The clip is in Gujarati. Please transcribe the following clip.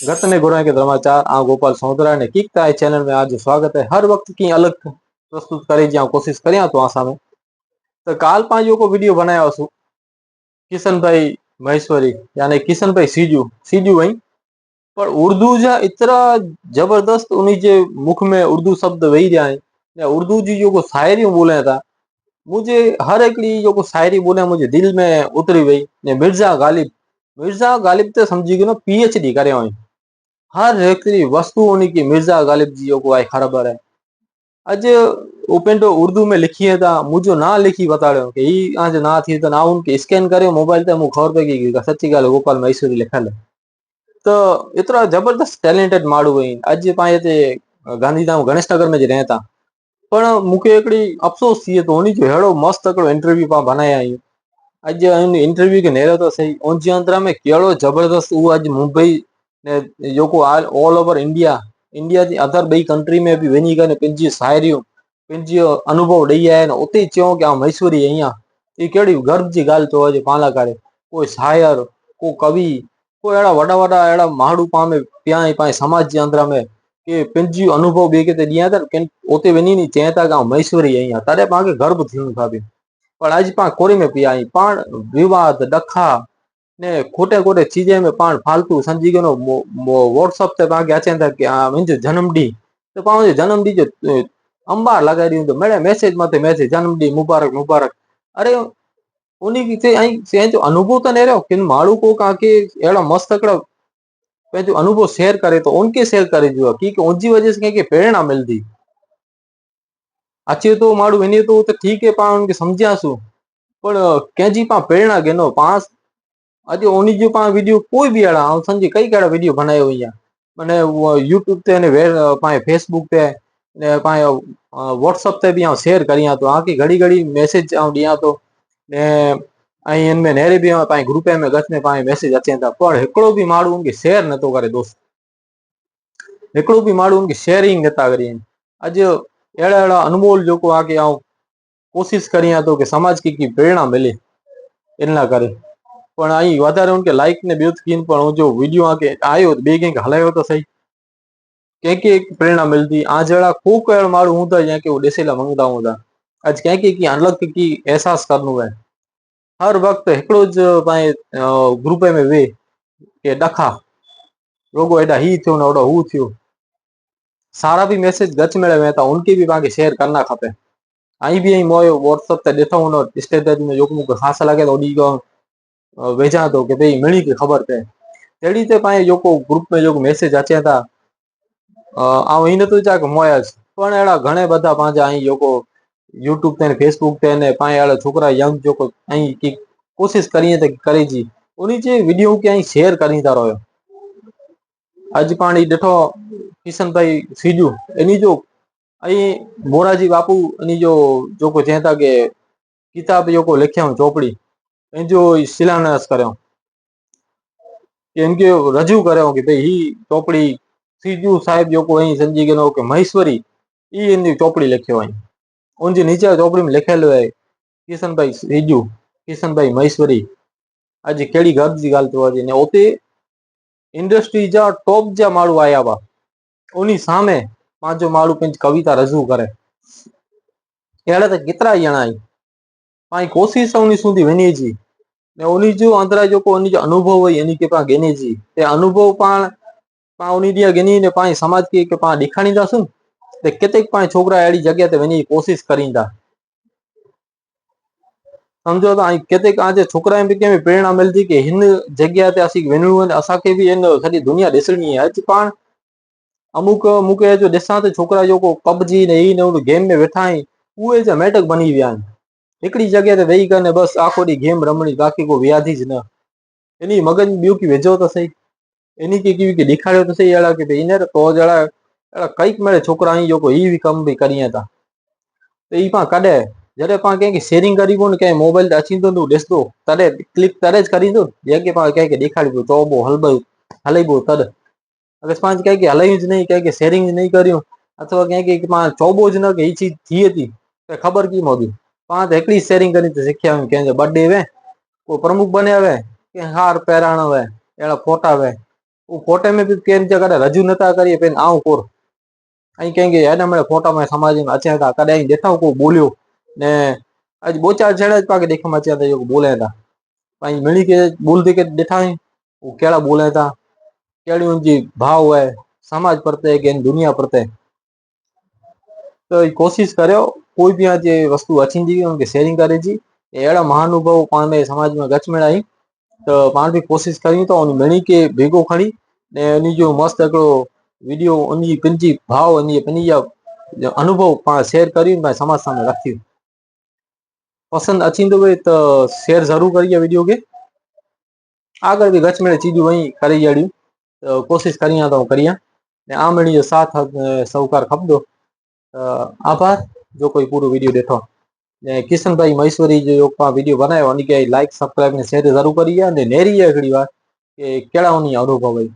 गतने गुणा के धर्माचार आ गोपाल सौंदरा ने किक ताय चैनल में आज स्वागत है हर वक्त की अलग प्रस्तुत करे जी कोशिश करिया तो आसा में तो काल पा जो को वीडियो बनाया सु किशन भाई महेश्वरी यानी किशन भाई सीजू सीजू वही पर उर्दू जा इतना जबरदस्त उन्हीं जे मुख में उर्दू शब्द वही जाए ने उर्दू जी जो को शायरी बोले था मुझे हर एक जो को शायरी बोले मुझे दिल में उतरी वही ने मिर्जा गालिब मिर्जा गालिब तो समझी गयो ना पीएचडी करे हुई हर एक वस्तु उनकी मिर्ज़ा गालिब जी को आई खराबर है। अज उपेंडो उर्दू में लिखी है था मुझे ना लिखी बता रहे हो कि आज ना थी तो ना उनके स्कैन करे मोबाइल तक खबर पे की सच्ची गाल गोपाल महेश्वरी लिखल है। तो इतना ज़बरदस्त टैलेंटेड माड़ू हुई अज पाए थे गांधीधाम गणेश नगर में रहे था पर मुके एकड़ी अफसोस थी तो उन्हीं जो हेड़ो मस्त इंटरव्यू पा बनाया आई अज इंटरव्यू के नेरो तो सही, उन अंतरा में केड़ो ज़बरदस्त, वो अज मुंबई ने जेको ऑल ओवर इंडिया इंडिया जी अदर ॿई कंट्री में बि वञी करे पंहिंजी शाइरियूं पंहिंजी अनुभव ॾेई आया आहिनि उते ई चयूं की आउं मैसूरी आहियां ही कहिड़ी गर्व जी ॻाल्हि थो अॼु पाण लाइ करे कोई शायर को कवि को अहिड़ा वॾा वॾा अहिड़ा माण्हू पाण में पिया आहिनि पंहिंजे समाज जे अंदर में के पंहिंजी अनुभव ॿिए किथे ॾियनि था किन उते वञी नी चए था की आउं मैसूरी आहियां तॾहिं पाण खे गर्व थियणु खपे पर अॼु पाण कोरी में पिया आहियूं पाण विवाद ॾखा ने खोटे खोटे चीजे में पाण फालतू समझी गयो वॉट्सअप ते पाण खे अचनि था की हा मुंहिंजो जनम ॾींहुं त पाण जो जनम ॾींहुं जो अंबार लॻाए ॾियूं त मिड़े मैसेज मथे मैसेज जनम ॾींहुं मुबारक मुबारक अरे उन खे ऐं पंहिंजो अनुभव त न रहियो किन माण्हू को कंहिंखे अहिड़ा मस्तु हिकिड़ा पंहिंजो अनुभव शेयर करे थो उनखे शेयर करे जो की उनजी वजह से कंहिंखे प्रेरणा मिलंदी अचे थो माण्हू वञे थो त ठीकु आहे पाण उनखे सम्झियासीं पर कंहिंजी पाण प्रेरणा गिनो पाण अॼु उन जो આજે ઓનીજી પાસે વીડિયો કોઈ બી એડા હું સમજી કઈ કેળા વીડિયો બનાવ્યો અહીંયા મને યુટ્યુબ તે અને પાસે ફેસબુક તે ને પાસે વોટ્સઅપ તે બી હું શેર કરી તો આખી ઘડી ઘડી મેસેજ હું ડિયા તો ને અહીં એમને નેરે બી પાસે ગ્રુપે મેં ગતને પાસે મેસેજ અચે હતા. પણ હિકડો બી મારું ઊંઘી શેર નતો કરે દોસ્ત. હિકડો બી મારું ઊંઘી શેરિંગ નતા કરી આજે એડા એડા અનમોલ જોકો આ કે હું કોશિશ કરી તો કે સમાજ કી પ્રેરણા મિલે. એના કરે પણ અહીં વધારે ઉનકે લાઈક ને ॿियो थीन પણ હું जो वीडियो आके आयो ॿिए कंहिंखे हलायो त सही कंहिंखे प्रेरणा मिलंदी आ जहिड़ा को कहिड़ा माण्हू हूंदा जंहिंखे उहो ॾिसे लाइ मंगदा हूंदा अॼु कंहिंखे की अलॻि की अहसासु करिणो आहे हर वक़्तु हिकिड़ो ज पंहिंजे ग्रुप में वेह के ॾखा रुगो हेॾा ही थियो न होॾो हू थियो सारा बि मैसेज गच में रहे था उनके भी तव्हांखे शेयर करना खपे ऐं बि मोयो व्हाट्सअप ते ॾिठो हूंदो स्टेटस में जेको मूंखे ख़ासि लॻे थो ओॾी વેચાતો કે ભાઈ મળી કે ખબર છે તે રીતે યોકો ગ્રુપ ગ્રુપમાં જો મેસેજ આચ્યા હતા. આ અહીં ન નતું ચાક મોયા જ. પણ એડા ઘણા બધા પાંજા અહીં લોકો યુટ્યુબ તેને ફેસબુક તેને પાસે એડા છોકરા યંગ જોકો અહીં કે કોશિશ કરીએ તે કરી જી. ઉની જે વીડિયો કે અહીં શેર કરી તા રહ્યો આજ પાણી ડઠો કિશનભાઈ સીજુ, એની જો અહીં મોરાજી બાપુ એની જો જોકો જેતા કે કિતાબ યોકો લખ્યા ચોપડી એનો શિલાન્યાસ કર્યો. એમ કે રજૂ કર્યો કે ભાઈ હી ચોપડી સીજુ સાહેબ જોકો અહીં સમજી ગયેલો કે મહેશ્વરી એ એમની ચોપડી લખ્યો અહીં ઊંચી નીચે ચોપડીમાં લખેલું હોય, કિશનભાઈ સીજુ, કિશનભાઈ મહેશ્વરી આજે કેળી ગર્જી ગાલતો હતી ને ઓતે ઇન્ડસ્ટ્રી જા ટોપ જ્યાં માળું આયા બા ઓની સામે પાંચો માળું પંચ કવિતા રજૂ કરે. એડે તો ગીતરા જણાય પાંચ કોશિશોની સુધી વનેજી ને ઓની જો અંતરા જો કો ઓની જો અનુભવ હોય, એની કે પા ગેનેજી તે અનુભવ પણ પા ઓની દિયા ગેની ને પાંચ સમાજ કે કે પા દેખાણી દા શું? તે કેતેક પાંચ છોકરા એડી જગ્યા તે વની કોશિશ કરી દા. સમજો તો અહીં કેતેક આજે છોકરા એમ કે પ્રેરણા મળતી કે હિન્દ જગ્યા તે આસી વેનુ અને અસાકે બી એને ખાલી દુનિયા દેસણી હજ પણ અમુક મુકે જો દેસાતે છોકરા જો કો પબજી ને ઈ ને ઓલું ગેમ મે બેઠાઈ ઉએ જે મેટક બની વ્યાન. નીકળી જગ્યા વહી ગયા ને બસ આખોડી ગેમ રમણી, બાકી કોઈ વ્યાધિ જ ન. એની મગજ બ્યુકી વેચો તો સહી. એની કે કેવી કે દેખાડ્યો તો સહી એડા કે એને તો જડા એડા કંઈક મળે છોકરા અહીં જોકો ઈ વિકમ બી કરી હતા તો ઈ પણ કાઢે. જ્યારે પણ ક્યાંક શેરિંગ કરી દો ને ક્યાંય મોબાઈલ અચી દો તું દેસતો તારે ક્લિક તારે જ કરી દો જે કે પણ ક્યાંક દેખાડી દો તો બહુ હલબાયું હલાઈ બહુ તદ અકસ્માત ક્યાંક હલાયું જ નહીં ક્યાંક શેરિંગ જ નહીં કર્યું. અથવા ક્યાંક ચોબો જ ન કે ઈ ચીજથી હતી. ખબર કેમ હતી? પાંચ એકલી શેરિંગ કરીને શીખ્યા એમ કે બર્થડે વે કોઈ પ્રમુખ બને હવે, કે હાર પહેરાણ હવે, એના ફોટા વે હું ફોટે મેં કેમ છે કરે રજૂ નતા કરીએ પેન આવું કોર. અહીં કઈ કે એના મળે ફોટામાં સમાજમાં અચ્છા હતા. કદાચ અહીં દેખાવ કોઈ બોલ્યો ને આજ બોચા છેડા જ પાકે દેખામાં અચ્યા હતા બોલ્યા હતા. અહીં મળી કે બોલતી કે દેખાય? હું કેળા બોલ્યા હતા. કેળું જે ભાવ હોય, સમાજ પ્રત્યે કે દુનિયા પ્રત્યે કોશિશ કર્યો, કોઈ બી આ જે વસ્તુ અચીંજી કે શેરિંગ કરે છે એડા મહાનુભાવ પામે સમાજમાં ગચમેળાઈ તો પાણ બી કોશિશ કરી તો ઉन મણી કે ભેગો ખણી ને એની જો મસ્ત એકડો વીડિયો ઉની પંજી ભાવ એની પંજીયા અનુભવ પણ શેર કરીને ભાઈ સમાજ સામે રાખ્યું. પસંદ અચીંદો હોય તો શેર જરૂર કરીએ વીડિયો કે. આગળ બી ગચમેળે ચીજું અહીં કરી જડ્યું કોશિશ કરી તો કરીએ ને આ જો સાથ સૌકાર ખપદો. આભાર. જો કોઈ પૂરો વીડિયો દેખો. ને કિશનભાઈ મહેશ્વરી જો પા વીડિયો બનાવ્યો અને કે લાઈક સબસ્ક્રાઈબ ને શેર જરૂર કરીએ અને નેરી ઘડી વાર કે કેળાઓની અનુભવ હોય.